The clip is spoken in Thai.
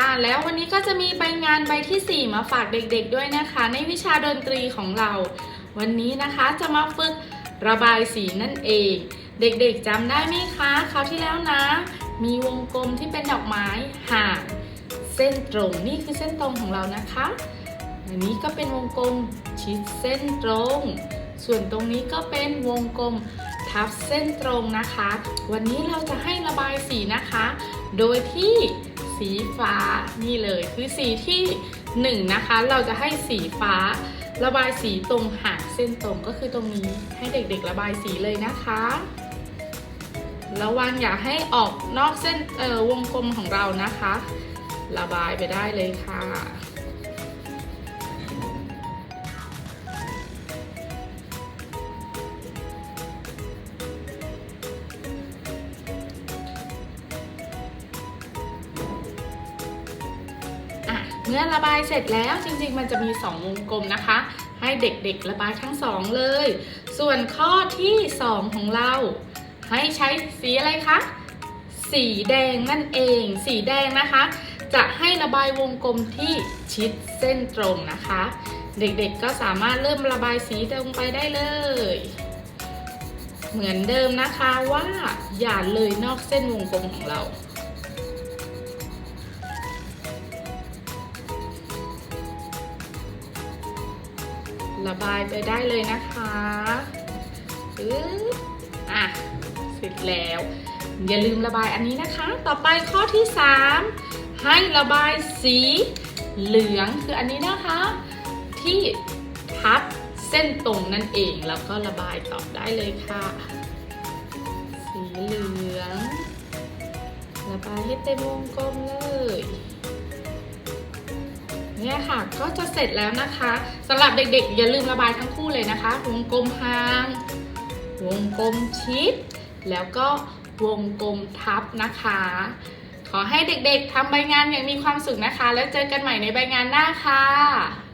ค่ะแล้ววันนี้ก็จะมีใบงานใบทีสี่ 4 มาฝากเด็กๆด้วยนะคะ ในวิชาดนตรีของเรา วันนี้นะคะจะมาฝึกระบายสีนั่นเอง เด็กๆจำได้ไหมคะคราวที่แล้วนะ มีวงกลมที่เป็นดอกไม้ห่างเส้นตรงนี่คือเส้นตรงของเรานะคะอันนี้ก็เป็นวงกลมชิดเส้นตรง ส่วนตรงนี้ก็เป็นวงกลมทับเส้นตรงนะคะ วันนี้เราจะให้ระบายสีนะคะ โดยที่ สีฟ้านี่เลยคือสีที่หนึ่งนะคะเราจะให้สีฟ้าระบายสีตรงหางเส้นตรงก็คือตรงนี้ให้เด็กๆระบายสีเลยนะคะระวังอย่าให้ออกนอกเส้นออวงกลมของเรานะคะ ระบายไปได้เลยค่ะ เมื่อระบายเสร็จแล้วจริงๆ มันจะมี 2 วงกลมนะคะ ให้เด็กๆระบายทั้งสองเลย ส่วนข้อที่ 2 ของเรา ให้ใช้สีอะไรคะ สีแดงนั่นเอง สีแดงนะคะ จะให้ระบายวงกลมที่ชิดเส้นตรงนะคะ เด็กๆก็สามารถเริ่มระบายสีตรงไปได้เลย เหมือนเดิมนะคะว่าอย่าเลยนอกเส้นวงกลมของเรา ระบายไปได้เลยนะคะปึ๊บอะเสร็จแล้ว อย่าลืมระบายอันนี้นะคะ ต่อไปข้อที่ 3 ให้ระบายสีเหลืองคืออันนี้นะคะ ที่ทับเส้นตรงนั่นเองแล้วก็ระบายต่อได้เลยค่ะ สีเหลือง ระบายให้เต็มวงกลมเลย ค่ะ ก็จะเสร็จแล้วนะคะสำหรับเด็กๆ อย่าลืมระบายทั้งคู่เลยนะคะ วงกลมหาง วงกลมชิด แล้วก็วงกลมทับนะคะ ขอให้เด็กๆทำใบงานอย่างมีความสุขนะคะ แล้วเจอกันใหม่ในใบงานหน้าค่ะ